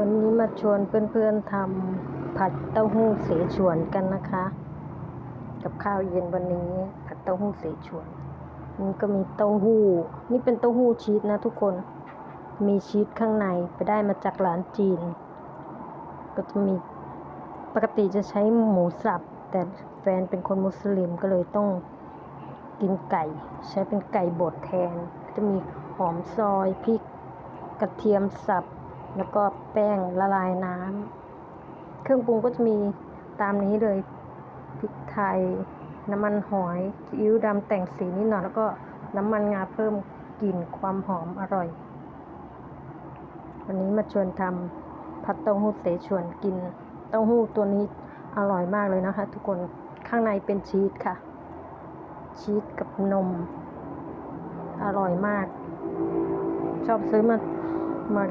วันนี้มาชวนเพื่อนๆทำผัดเต้าหู้เสฉวนกันนะคะ กับข้าวเย็นวันนี้ผัดเต้าหู้เสฉวนนี่ก็มีเต้าหู้ นี่เป็นเต้าหู้ชีสนะทุกคน มีชีสข้างในไปได้มาจากร้านจีน ก็จะมีปกติจะใช้หมูสับ แต่แฟนเป็นคนมุสลิมก็เลยต้องกินไก่ ใช้เป็นไก่บดแทน จะมีหอมซอยพริกกระเทียมสับ แล้วก็แป้งละลายน้ำเครื่องปรุงก็จะมีตามนี้เลยพริกไทย น้ำมันหอยซีอิ๊วดำแต่งสีนิดหน่อยแล้วก็น้ำมันงาเพิ่มกลิ่นความหอมอร่อย วันนี้มาชวนทำผัดเต้าหู้เสฉวนกิน เต้าหู้ตัวนี้อร่อยมากเลยนะคะ ทุกคนข้างในเป็นชีสค่ะ ชีสกับนม อร่อยมาก ชอบซื้อมามาท